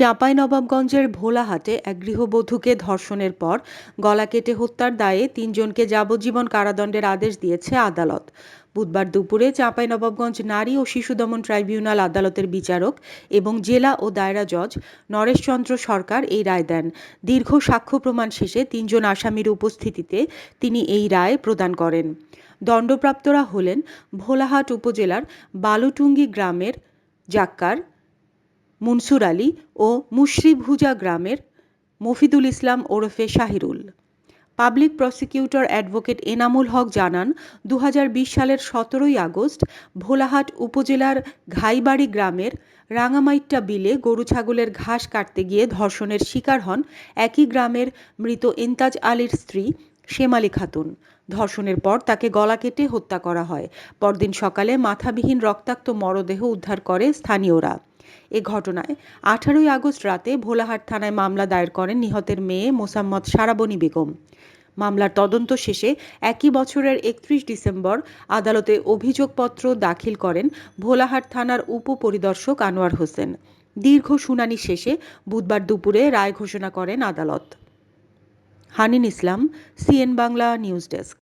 চাঁপাইনবাবগঞ্জের ভোলাহাটে এক গৃহবধূকে ধর্ষণের পর গলা কেটে হত্যার দায়ে তিনজনকে যাবজ্জীবন কারাদণ্ডের আদেশ দিয়েছে আদালত। বুধবার দুপুরে চাঁপাইনবাবগঞ্জ নারী ও শিশু দমন ট্রাইব্যুনাল আদালতের বিচারক এবং জেলা ও দায়রা জজ নরেশচন্দ্র সরকার এই রায় দেন। দীর্ঘ সাক্ষ্য প্রমাণ শেষে তিনজন আসামির উপস্থিতিতে তিনি এই রায় প্রদান করেন। দণ্ডপ্রাপ্তরা হলেন ভোলাহাট উপজেলার বালুটুঙ্গি গ্রামের জাক্কার মুনসুর আলী ও মুশরিভুজা গ্রামের মফিদুল ইসলাম ওরফে Shahirul. Public prosecutor advocate Enamul Haque জানান দু হাজার বিশ সালের সতেরোই আগস্ট ভোলাহাট উপজেলার ঘাইবাড়ি গ্রামের রাঙামাইট্টা বিলে গরু ছাগলের ঘাস কাটতে গিয়ে ধর্ষণের শিকার হন একই গ্রামের মৃত ইন্তাজ আলীর স্ত্রী শেমালি খাতুন। ধর্ষণের পর তাকে গলা কেটে হত্যা করা হয়। পরদিন সকালে মাথাবিহীন রক্তাক্ত মরদেহ উদ্ধার করে স্থানীয়রা। এ ঘটনায় আঠারোই আগস্ট রাতে ভোলাহাট থানায় মামলা দায়ের করেন নিহতের মেয়ে মোসাম্মদ সারাবনী বেগম। মামলার তদন্ত শেষে একই বছরের একত্রিশ ডিসেম্বর আদালতে অভিযোগপত্র দাখিল করেন ভোলাহাট থানার উপপরিদর্শক আনোয়ার হোসেন। দীর্ঘ শুনানি শেষে বুধবার দুপুরে রায় ঘোষণা করেন আদালত। Hanin Islam, CN Bangla news desk.